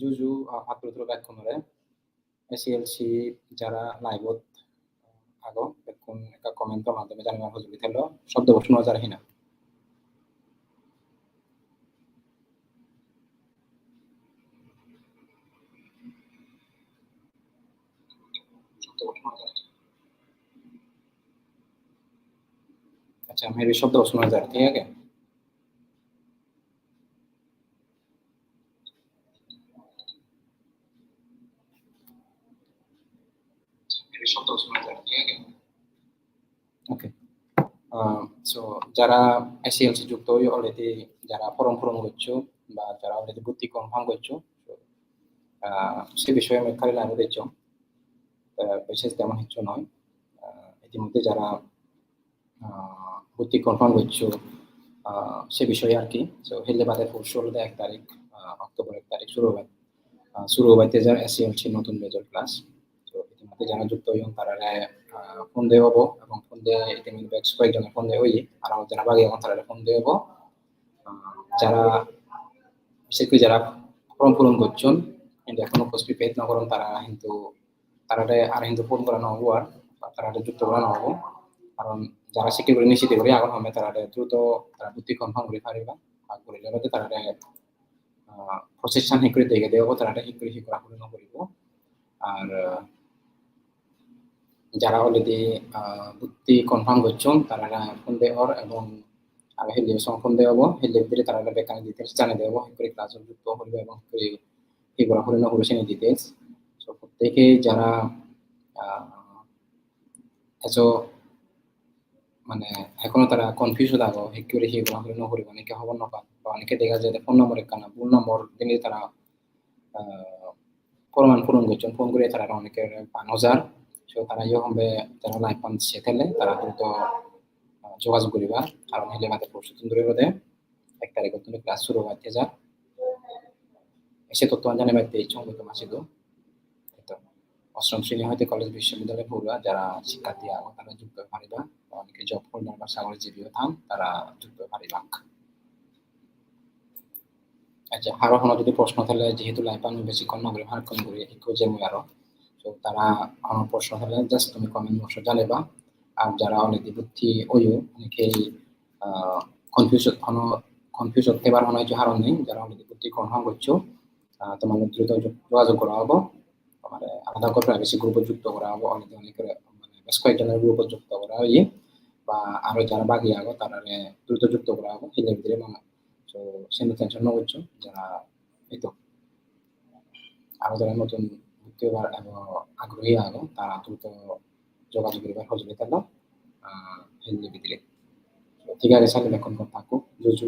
juju අතුරුතුර දක්කුණුර SLC যারা লাইভত আগো এখন একটা কমেন্টের মাধ্যমে জানানোর সুযোগ থাকল শব্দ প্রশ্ন হিনা। আচ্ছা মেরি শব্দ শোনা যায় ঠিক আছে? ওকে যারা এসিএলসি যুক্ত অলরেডি যারা ফর্ম পূরণ করছ বা যারা অলরেডি ভর্তি কনফার্ম করছ সে বিষয়ে আমি খালি লাইনে দিচ্ছ বিশেষ তেমন কিছু নয়। ইতিমধ্যে যারা ভর্তি কনফার্ম করছ সে বিষয়ে আর কি। সো হেললে বাদে ষোলো এক তারিখ অক্টোবর এক তারিখ শুরু হবে। শুরু হবে তেজার এসিএলসি নতুন মেজর ক্লাস তো ইতিমধ্যে যারা যুক্ত হইন তারা ফোন দিয়ে হব এবং ফোন দিয়ে ইতিমধ্যে বেশ কয়েকজনের ফোন দিয়ে হই, আর আমার যারা বাকি এখন তারা ফোন দিয়ে হব। যারা, বিশেষ করে যারা ফর্ম পূরণ করছেন, কিন্তু এখনও পোস্ট পেড না করেন, তারা কিন্তু, তারা আর কিন্তু ফোন করা নহবো আর তারা যুক্ত করা নহবো কারণ যারা শিক্ষা করে নিশ্চিত করে এখন হবে, তারা দ্রুত তারা ভর্তি কনফার্ম করে পারিবা আর করে যাতে তারা প্রসেসন হিকরে দেখে দেব তারা হিকরে হিকরা পূর্ণ করিব। আর যারা অলরেডি ভর্তি কনফার্ম করছেন, তারা ফোন দেওয়ার এবং আর হেলিও ফোন দেওয়াবো হেলিও ভিতরে তারা বেকার ডিটেলস জানিয়ে দেবো হিকরে ক্লাস যুক্ত করবে এবং হিকরা পূর্ণ করেছে ডিটেলস সো প্রত্যেকে যারা এসো মানে এখনও তারা কনফিউজ হয়ে থাকো হিকিউরি হিগুলো হলে নকরিব অনেকে খবর নপান বা অনেকে দেখা যায় ফোন নম্বর একখানা ভুল নম্বর দিনে তারা প্রমাণ পূরণ করছেন ফোন করে তারা অনেকের পান হাজার সেটেলে তারা দ্রুত যোগাযোগ করিবা। কারণ হেলে মাতে পরশু বোধে এক তারিখ তুমি ক্লাস শুরু যা এসে মাসে তো অষ্টম শ্রেণি হইতে কলেজ বিশ্ববিদ্যালয়ে পড়ুয়া যারা শিক্ষার্থী আগো তারা যুক্ত পারিবা। অনেকে জব হোল্ডার বা থান তারা যুক্ত পারিবা। আচ্ছা আরও যদি প্রশ্ন থাকলে যেহেতু আমি বেশিক্ষণ নগরে ভারক্ষণ করি একটু যে আরও। তো তারা কোনো প্রশ্ন থাকলে জাস্ট তুমি কমেন্ট বক্সে জানাবা আর যারা অলরেডি বুদ্ধি ওইও অনেকেই কনফিউজ কোনো কনফিউজ হতে পারব না যে হারণ নেই। যারা অলরেডি বুদ্ধি কনফার্ম করছ তোমাদের দ্রুত যোগাযোগ করা হব। মানে আলাদা করে প্রাইভেসি গ্রুপে যুক্ত করা হব। অনেকে অনেকের মানে বেশ কয়েকজনের গ্রুপে যুক্ত করা হয়। বা আরও যারা বাকি আগে তারা দ্রুত যুক্ত করা হব। হিলে ভিতরে মানে তো সেটা টেনশন করছ যারা, এই তো। আরও যারা নতুন ভর্তি হবার আগ্রহী আগো তারা দ্রুত যোগাযোগ করিবার সহযোগিতা দাও হিলে ভিতরে ঠিক আছে সাথে এখন থাকো। জুজু